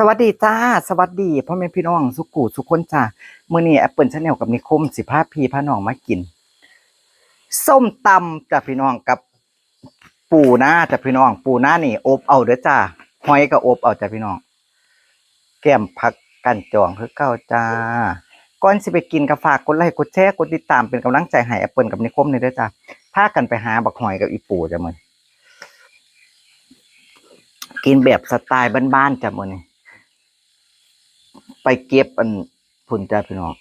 สวัสดีจ้า สวัสดีพ่อแม่พี่น้องสุกูสุกคนจ้าเมื้อนี้แอปเปิลชาแนลกับนิคมสิพาพี่พาน้องมากิน ส้มตำจ้ะพี่น้องกับปูหน้าจ้ะพี่น้อง ปูหน้านี่อบเอาเด้อจ้าหอยก็อบเอาจ้ะพี่น้อง แก้มผักกันจองคือเก้าจ้าก่อนสิไปกินก็ฝากกดไลค์กดแชร์กดติดตามเป็นกำลังใจให้แอปเปิลกับนิคมนี่เด้อจ้าพากันไปหาบักหอยกับอีปูจ้ะมื้อกินแบบสไตล์บ้านๆจ้ะมื้อนี้ ไปเก็บอันผุนจ้าพี่น้อง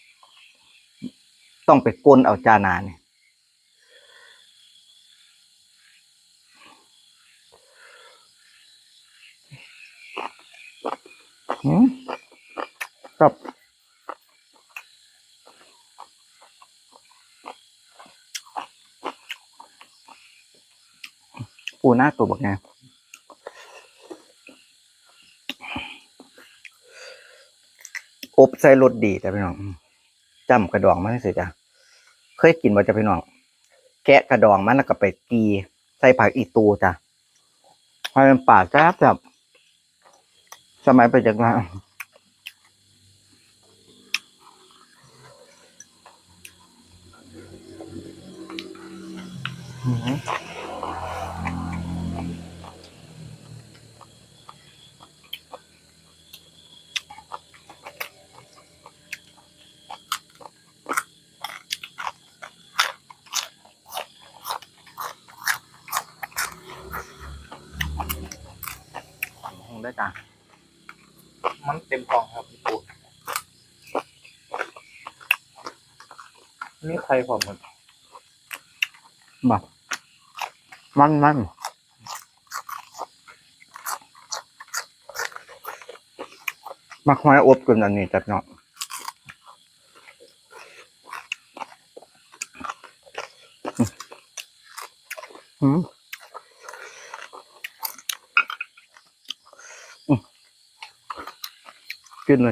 ต้องไปกลนเอาจานาเนี่ยหืมกับปูหน้าตัวบักไง อบใส่รสดีจ้ะพี่น้องจำกระดองมันสิจ้ะเคยกินว่าจ้ะพี่น้องแกะกระดองมันแล้วก็ไปกีใส่ผักอีตูจ้ะให้มันป่าแซ่บแบบสมัยไปจากนั้นอื้อหือ งได้จ้ะมันเต็มกล่องครับพี่ปูนี่ใครผมมันแบบมันมันมาคอยอบกันอันนี้จัดเนาะอืมอืม กินเ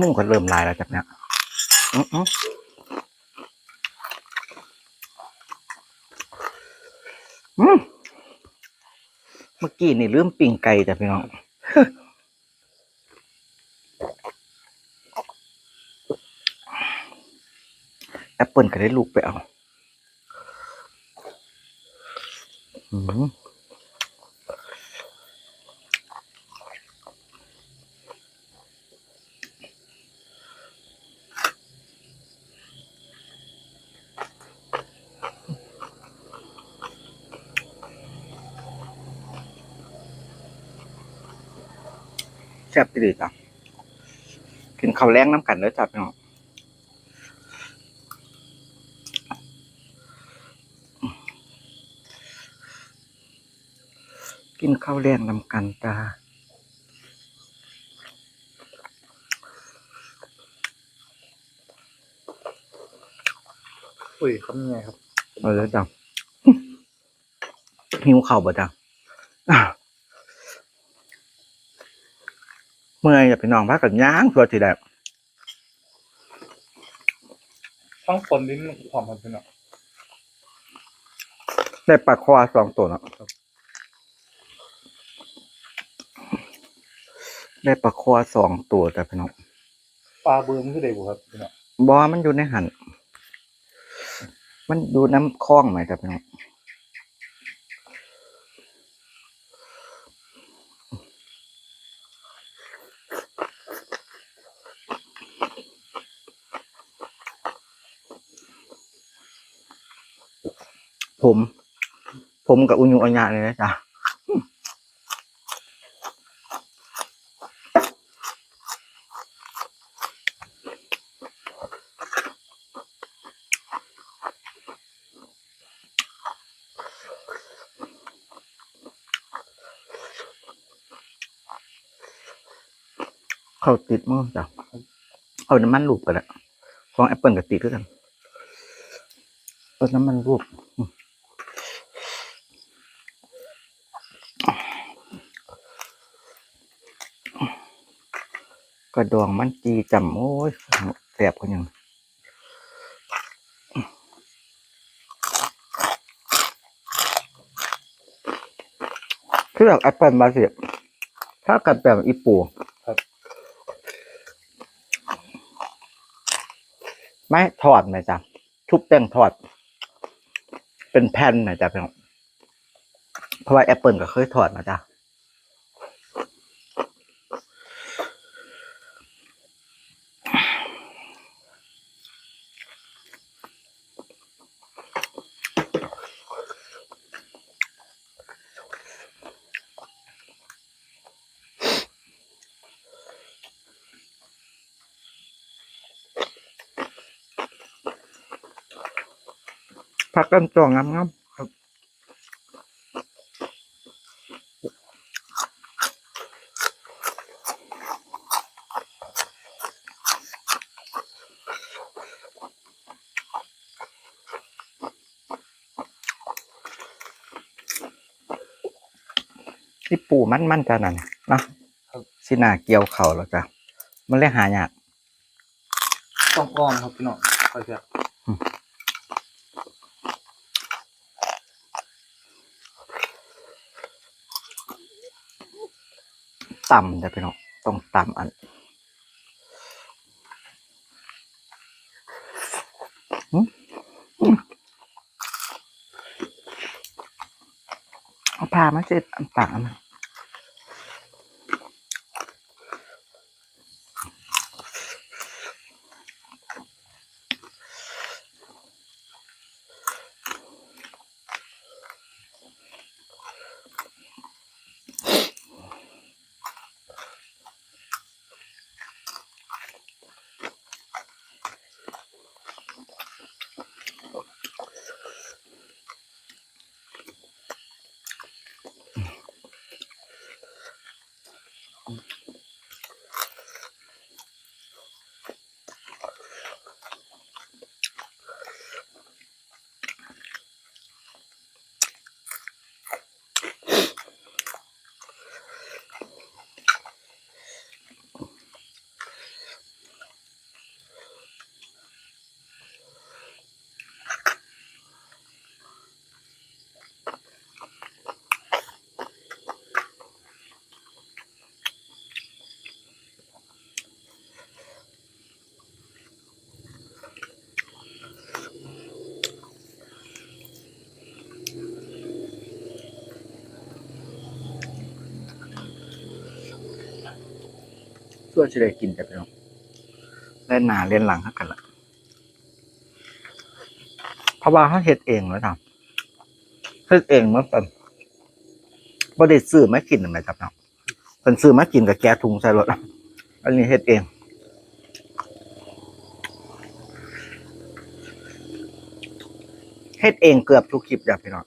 นุ่งก็เริ่มลายแล้วจากเนี้ยอืมเมื่อกี้นี่ลืมปิ่งไก่จ้ะพี่น้องแอปเปิลก็ได้ลูกไปเอา อืม แซ่บดีจ้ะกินข้าวแรงน้ำกันเด้อจ้ะพี่น้องกินข้าวแรงน้ำกันจ้าอุ้ยคำยังไงครับ เอาเลยจ้ะหิวข้าวบ่จ้ะอะ เมื่อยอย่าไปนอนพักกันย่างเพื่อที่ได้ต้องปนลิ้นความมันเป็นอะได้ปลาคอสองตัวเนาะได้ปลาคอสองตัวจ้ะพี่น้องปลาเบือมันคือเด็กบุครับพี่เนาะบอมันอยู่ในหันมันอยู่น้ำคลองไหมครับพี่น้อง ผม ผมกับอุญุอัญญาเลยนะจ๊ะเขาติดมั้งจ้ะเอาน้ำมันรูปกันแหละของแอปเปิลกับติดด้วยกันเอาน้ำมันรูป ระดองมันจีจำโอ้ยแสบกันยังคือแบบแอปเปิลมาสิถ้ากัดแบบอีปูครับไม่ทอดไหมจ๊ะทุบแป้งทอด เป็นแผ่นไหมจ๊ะพี่น้องเพราะว่าแอปเปิลก็เคยทอดมาจ้ะ พักกันจองงามๆครับที่ปูมันมันจะนั่นเนาะสินาเกี่ยวเข่าแล้วจ้ะมันเรียกหายากต้องอ้อมครับพี่น้องค่อยจะ ต่ำแต่พี่น้องต้องต่ำอันหืมหืมเอาพามาเสร็จอันต่างอันนั้น เพื่อจะได้กินจ้ะพี่น้องเล่นหนาเล่นหลังเท่ากันละเพราะว่าเขาเฮ็ดเองแล้วทำเฮ็ดเองมื่อตอนบ่ได้ซื้อไมากินไหมครับเนาะเพิ่นซื้อมากินกับแกะถุงใส่รถอันนี้เฮ็ดเองเฮ็ดเองเกือบทุกคลิปจ้ะพี่น้อง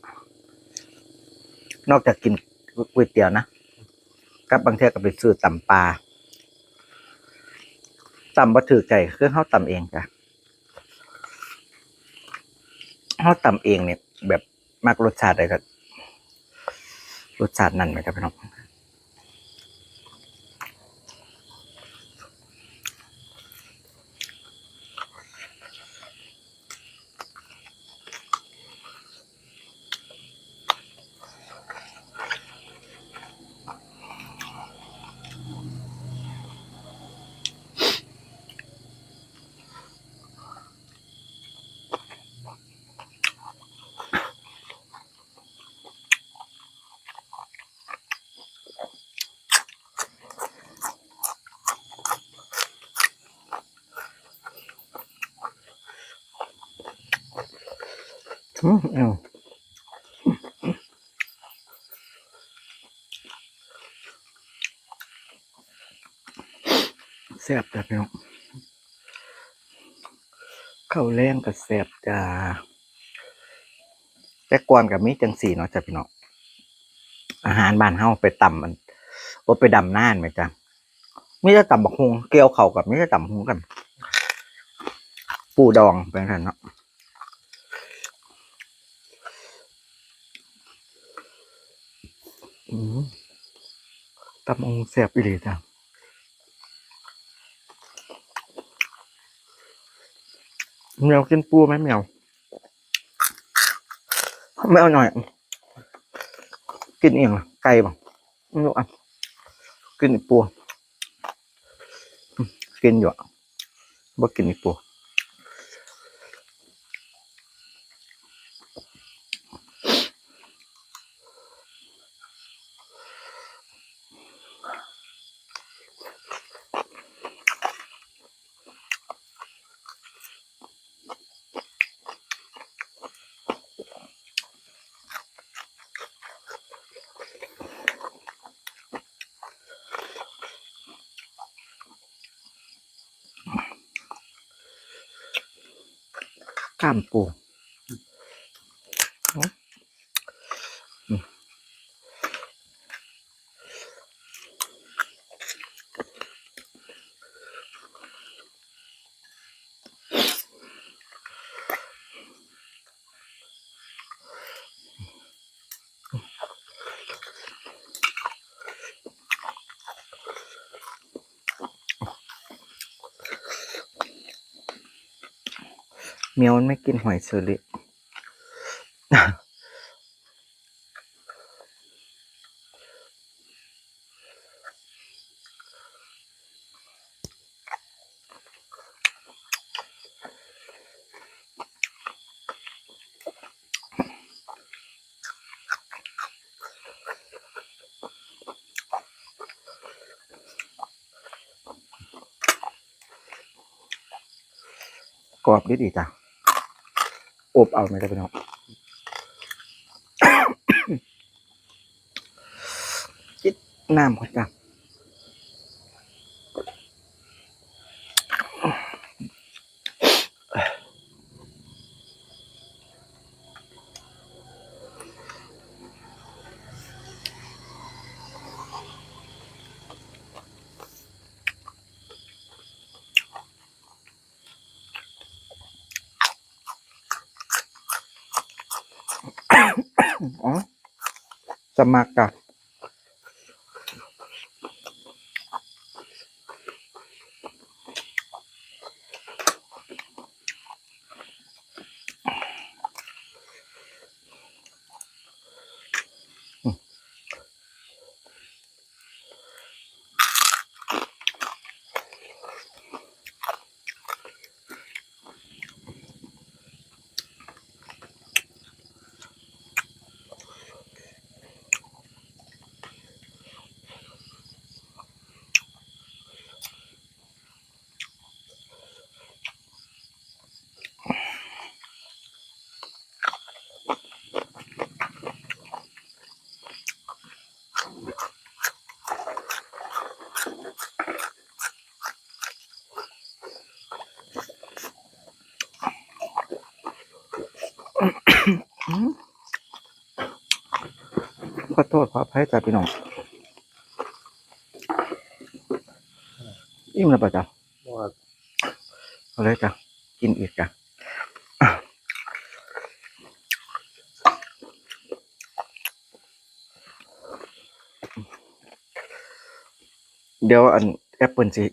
นอกจากกินก๋วยเตี๋ยวนะกับบางเทีก็ไปซื้อตำปลา ตำบ่ถือใจคือเฮาตำเองจ้ะเฮาตำเองเนี่ย แบบมากรสชาติใดก็รสชาตินั่นไหมครับพี่น้อง อืมอืมแซ่บจ้ะพี่น้องข้าวแรงกับแซ่บจ้าแต่ก่อนกับมีจังสีเนาะจ้ะพี่น้องอาหารบ้านเฮาไปต่ำมันว่าไปดำน่านไหมจ้ะไม่ได้ต่ำบักฮงเกลียวเข่ากับไม่ได้ต่ำฮงกัน ปูดองเป็นกันเนาะอืม ตำองแสบอีหลีจ้ะแมวกินปูไหมแมวไม่เอาหน่อย กินเองเหรอไก่บ่ไม่รู้อะกินอีปูกินอยู่อะบ่กินอีกปู ข้ามปู เมียวมันไม่กินหอยเชอรี่กรอบดีดีจ้ะ อบเอาไม่ได้พี่น้องจิตน้ำก่อนจ้ะอ๋อ ส ขอโทษขออภัยจ้ะพี่น้องอิ่มแล้วป่ะจ๊ะว่าเอาเลยจ้ะกินอีกจ้ะเดี๋ยวอันแอปเปิลสิ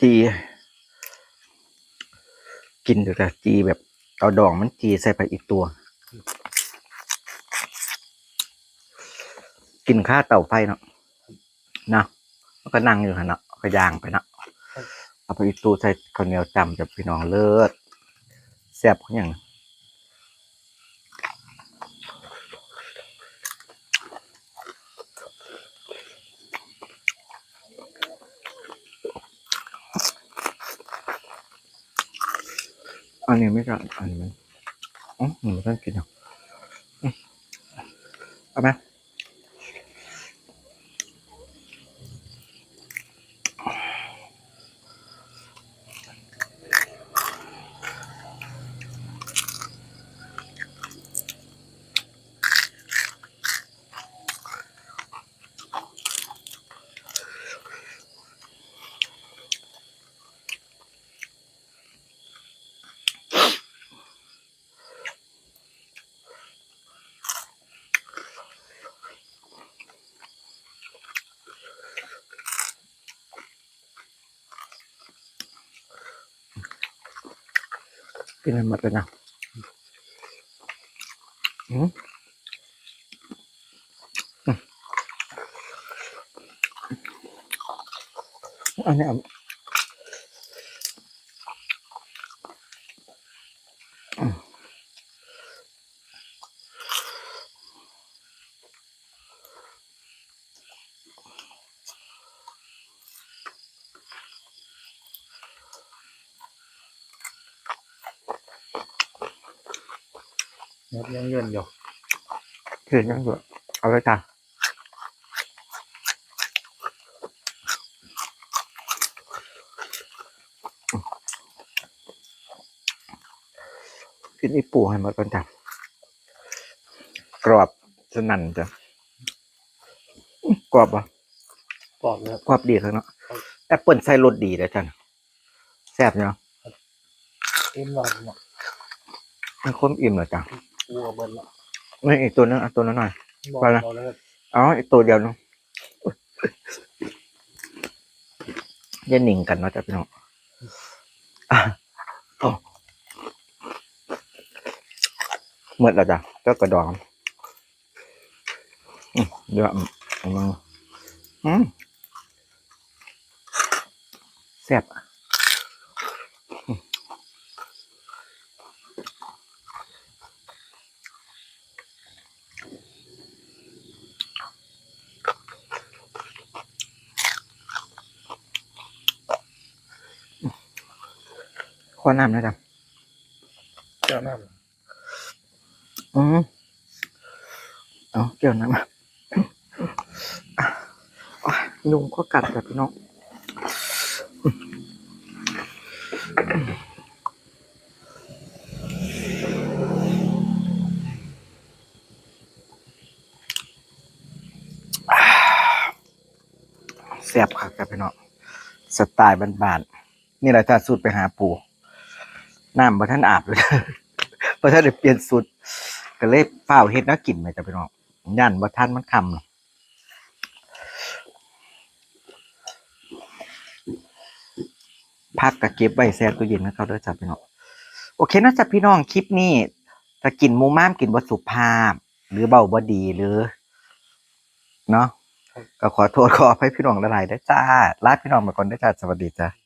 จี กินเดี๋ยวจ้ะจีแบบเอาดองมันจีใส่ไปอีกตัว กินข้าวเตาไฟเนาะนะมันก็นั่งอยู่หันเนาะก็ย่างไปเนาะเอาไปอีกตัวใส่ข้าวเหนียวจำจะพี่น้องเลิศแซ่บเขาอย่าง นนี้ไม่ใช่อันนี้มันอ๋อหนูไม่ต้องกินหรอกอืมเอาไหม กินให้หมดเลยนะอืมอืมอันนี้เอาอืมเนื้อ ยังเยินอยู่เห็นยังอยู่เอาเลยจ้ะกินอีปูให้หมดก่อนจ้ะกรอบสนั่นจ้ะอื้อกรอบปะกรอบเลยครับกรอบดีครับเนาะแอปเปิลใส่รสดีเลยจ้ะแซ่บเนาะเอ็มหลอดเนาะมันคมอิ่มเลยจ้ะ วัวเบิ้ลละนี่อีกตัวนึงเอาตัวนั้นหน่อย บอกไปละบอกเลยครับเอาอีกตัวเดียวเนาะอย่าหนิ่งกันเนาะจ้ะพี่น้องอะโอ้หมดแล้วจ้ะเจ้ากระดองอืมเดี๋ยวเอามาอืมแซ่บอะ อน้ำหนะจ๊ะเจ้าน้อืมเอาเกี่ยวน้ำมาอะอะยุงก็กัดแบบพี่น้องอ่าแซ่บค่ะกับพี่น้องสไตล์บ้านๆนี่แหละจ้าสูตรไปหาปู น้ำบ่ท่านอาบเลยเพราะถ้าได้เปลี่ยนสูตรก็เลยเฝ้าเฮ็ดแล้วกินไปจ้ะพี่น้องย่านบ่ทันมันคำพักกับเก็บไว้แช่ตู้เย็นให้เขาเด้อจ้ะพี่น้องโอเคนะจ้ะพี่น้องคลิปนี้ถ้ากินมูม้ามกินบ่สุภาพ หรือเบาบ่ดีหรือ เนาะก็ขอโทษขออภัยพี่น้องหลายๆเด้จ้าลาพี่น้องไปก่อนเด้จ้าสวัสดีจ้า